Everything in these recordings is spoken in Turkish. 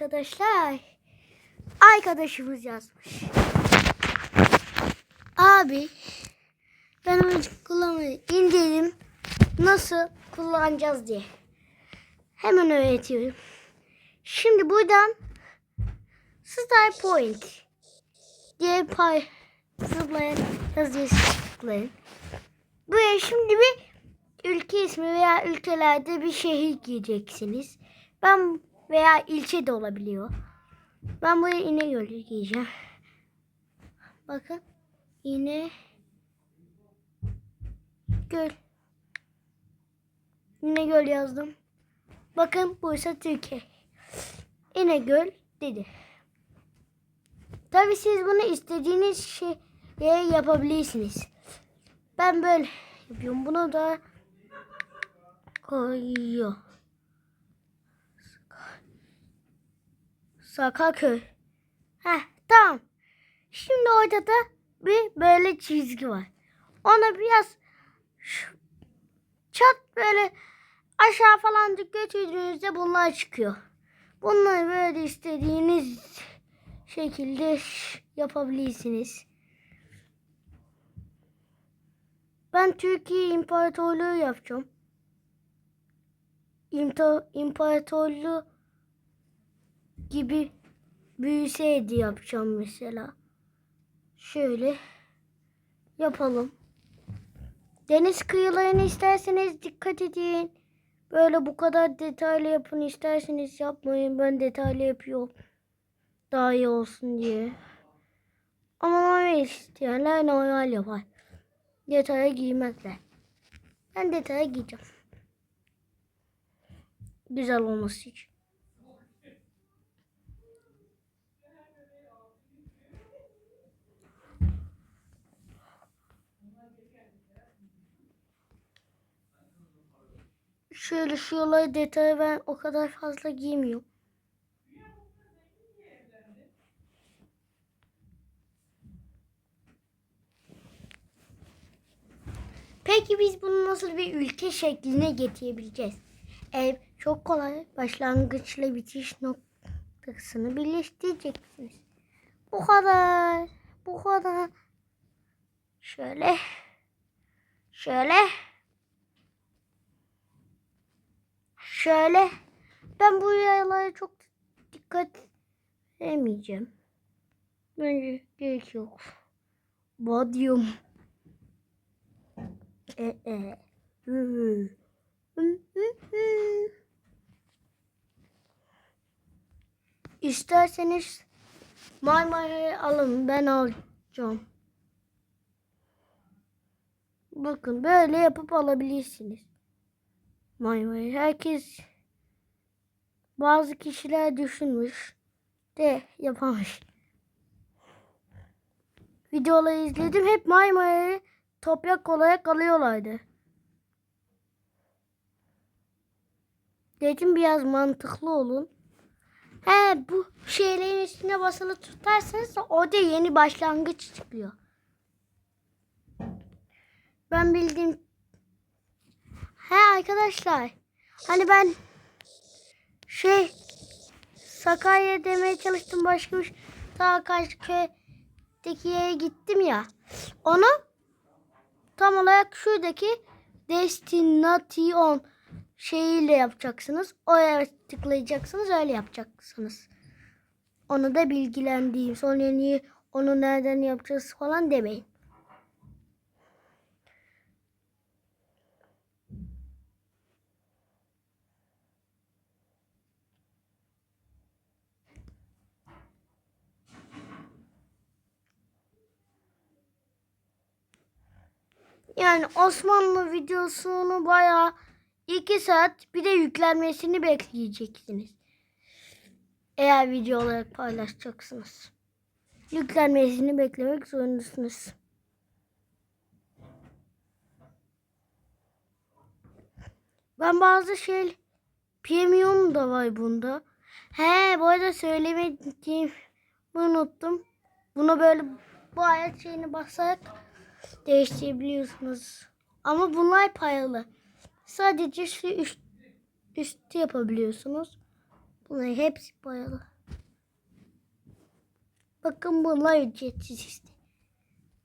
arkadaşlar. Arkadaşımız yazmış. Abi ben onu kullanmayı indirelim. Nasıl kullanacağız diye. Hemen öğretiyorum. Şimdi buradan Star Point diye pay zıplayan yazıyı tıklayın. Buraya şimdi bir ülke ismi veya ülkelerde bir şehir giyeceksiniz. Ben veya ilçe de olabiliyor. Ben buraya İnegöl giyeceğim. Bakın. İne göl. İnegöl yazdım. Bakın Bursa Türkiye. İnegöl dedi. Tabi siz bunu istediğiniz şeye yapabilirsiniz. Ben böyle yapıyorum. Bunu da koyuyor. Sakaköy. Heh tamam. Şimdi orada da bir böyle çizgi var. Ona biraz şu- çat böyle aşağı falan götürdüğünüzde bunlar çıkıyor. Bunları böyle istediğiniz şekilde yapabilirsiniz. Ben Türkiye İmparatorluğu yapacağım. İmparatorluğu gibi büyüseydi yapacağım mesela. Şöyle yapalım. Deniz kıyılarını isterseniz dikkat edin. Böyle bu kadar detaylı yapın isterseniz yapmayın. Ben detaylı yapıyorum. Daha iyi olsun diye. Ama normal isteyenler normal yapar. Detaya giymezler. Ben detaya giyeceğim. Güzel olması için. Şöyle şu olay detayı ben o kadar fazla giymiyorum. Peki biz bunu nasıl bir ülke şekline getirebileceğiz? Ev çok kolay. Başlangıçla bitiş noktasını birleştireceksiniz. Bu kadar. Bu kadar. Şöyle. Şöyle. Şöyle. Ben bu yaylara çok dikkat veremeyeceğim. Bence gerek yok. Badyum. E e. Hı hı. İsterseniz Marmara'yı alın. Ben alacağım. Bakın böyle yapıp alabilirsiniz. Marmara'yı. Herkes bazı kişiler düşünmüş de yapamış. Videoları izledim. Hep Marmara'yı toprak olarak alıyorlardı. Dedim biraz mantıklı olun. He bu şeylerin üstüne basılı tutarsanız da orada yeni başlangıç çıkıyor. Ben bildiğim He arkadaşlar. Hani ben şey Sakarya demeye çalıştım başka bir daha Kaşköy'deki yere gittim ya. Onu tam olarak şuradaki destination şeyiyle yapacaksınız. Oraya tıklayacaksınız öyle yapacaksınız. Onu da bilgilendireyim. Sonra niye onu nereden yapacağız falan demeyin. Yani Osmanlı videosunu bayağı 2 saat bir de yüklenmesini bekleyeceksiniz. Eğer video olarak paylaşacaksınız. Yüklenmesini beklemek zorundasınız. Ben bazı şey premium da var bunda. He bu arada söylemediğimi unuttum. Bunu böyle bu ayak şeyini basarak değiştirebiliyorsunuz. Ama bunlar pahalı. Sadece şu üst, üstü yapabiliyorsunuz. Bunların hepsi pahalı. Bakın bunlar ücretsiz işte.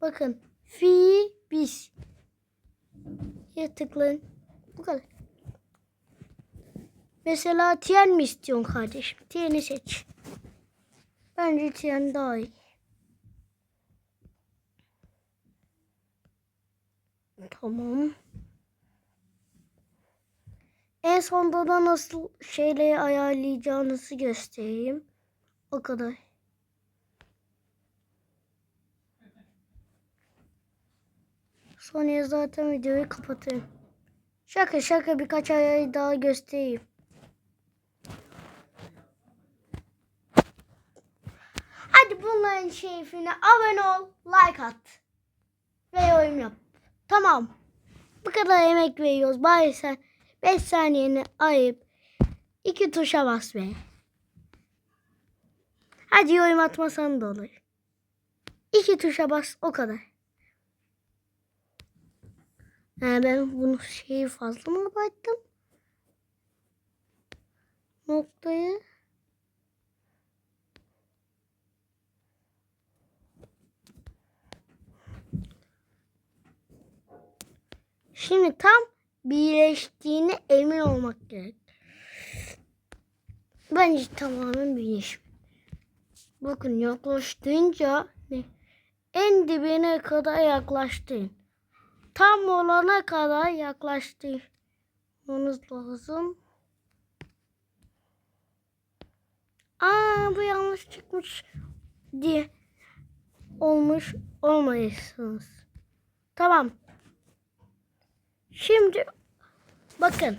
Bakın. Fi biz. Ya tıklayın. Bu kadar. Mesela TN mi istiyorsun kardeşim? TN'i seç. Bence TN daha iyi. Tamam. En sonda da nasıl şeyleri ayarlayacağınızı göstereyim. O kadar. Sonra zaten videoyu kapatayım. Şaka şaka birkaç ayarı daha göstereyim. Hadi bunların şerefine abone ol, like at ve yorum yap. Tamam. Bu kadar emek veriyoruz. Bari sen 5 saniyeni ayıp iki tuşa bas be. Hadi yorum atmasan da olur. İki tuşa bas o kadar. Ha, ben bunu şeyi fazla mı abarttım? Noktayı. Şimdi tam birleştiğine emin olmak gerek. Bence tamamen birleşim. Bakın yaklaştığınca en dibine kadar yaklaştın. Tam olana kadar yaklaştırmanız lazım. Aa bu yanlış çıkmış diye olmuş olmayısınız. Tamam. Şimdi bakın.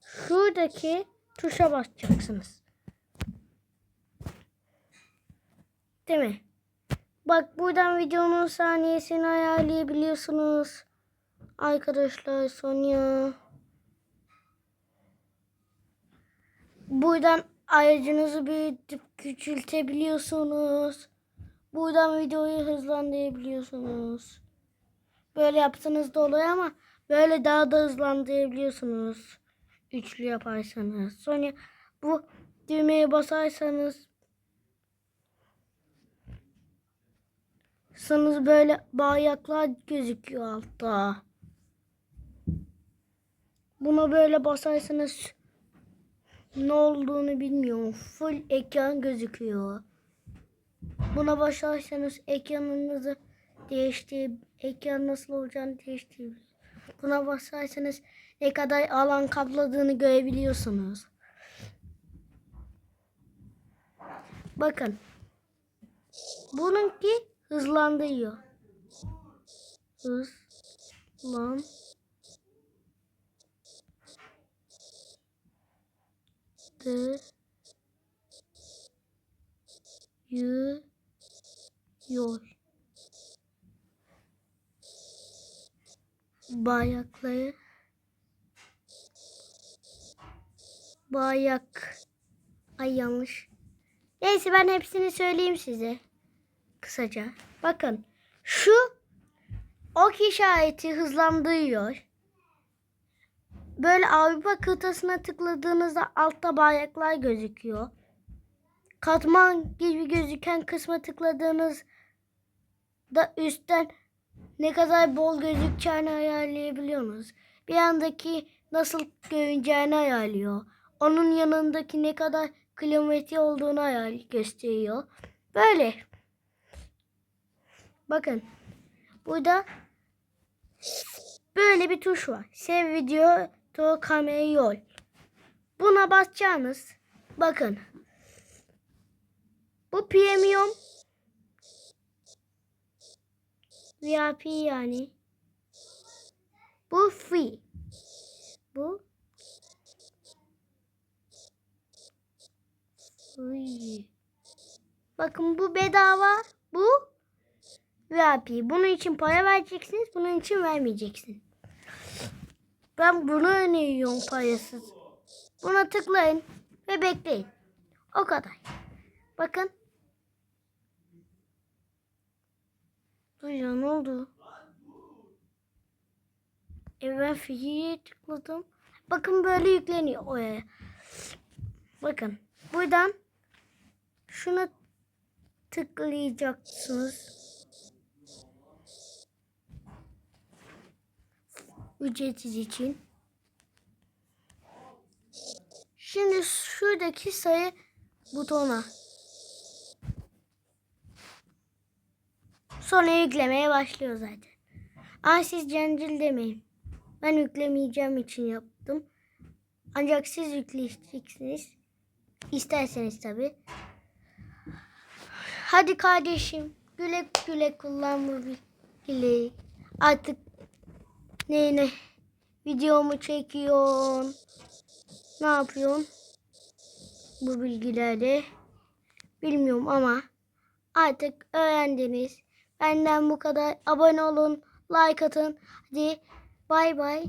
Şuradaki tuşa basacaksınız. Değil mi? Bak buradan videonun saniyesini ayarlayabiliyorsunuz. Arkadaşlar Sonya. Buradan aracınızı büyütüp küçültebiliyorsunuz. Buradan videoyu hızlandırabiliyorsunuz. Böyle yapsanız da oluyor ama böyle daha da hızlandırabiliyorsunuz. Üçlü yaparsanız. Sonra bu düğmeye basarsanız sanız böyle bayaklar gözüküyor altta. Buna böyle basarsanız ne olduğunu bilmiyorum. Full ekran gözüküyor. Buna basarsanız ekranınızı değiştir, ekran nasıl olacağını değiştirebilirsiniz. Buna basarsanız ne kadar alan kapladığını görebiliyorsunuz. Bakın. Bununki hızlandırıyor. Hızlan. Yürüyor. Bayakları Bayak Ay yanlış. Neyse ben hepsini söyleyeyim size. Kısaca. Bakın. Şu ok işareti hızlandırıyor. Böyle Avrupa kıtasına tıkladığınızda altta bayraklar gözüküyor. Katman gibi gözüken kısma tıkladığınızda üstten ne kadar bol gözükeceğini ayarlayabiliyorsunuz. Bir yandaki nasıl görüneceğini ayarlıyor. Onun yanındaki ne kadar kilometre olduğunu ayar gösteriyor. Böyle. Bakın. Burada böyle bir tuş var. Sev video to kamera yol. Buna basacağınız. Bakın. Bu premium VIP yani. Bu free. Bu free. Bakın bu bedava. Bu VIP. Bunun için para vereceksiniz. Bunun için vermeyeceksiniz. Ben bunu öneriyorum parasız. Buna tıklayın ve bekleyin. O kadar. Bakın. Dur ne oldu? E ben Free'ye tıkladım. Bakın böyle yükleniyor oraya. Bakın buradan şuna tıklayacaksınız. Ücretsiz için. Şimdi şuradaki sayı butona. Sonra yüklemeye başlıyor zaten. Ama siz cancıl demeyin. Ben yüklemeyeceğim için yaptım. Ancak siz yükleyeceksiniz. İsterseniz tabi. Hadi kardeşim. Güle güle kullan bu bilgiyi. Artık neyine videomu çekiyorsun. Ne yapıyorsun? Bu bilgileri bilmiyorum ama artık öğrendiniz. Benden bu kadar. Abone olun, like atın. Hadi bay bay.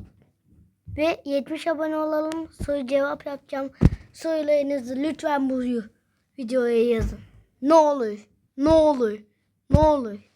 Ve 70 abone olalım. Soru cevap yapacağım. Sorularınızı lütfen bu videoya yazın. Ne olur. Ne olur. Ne olur.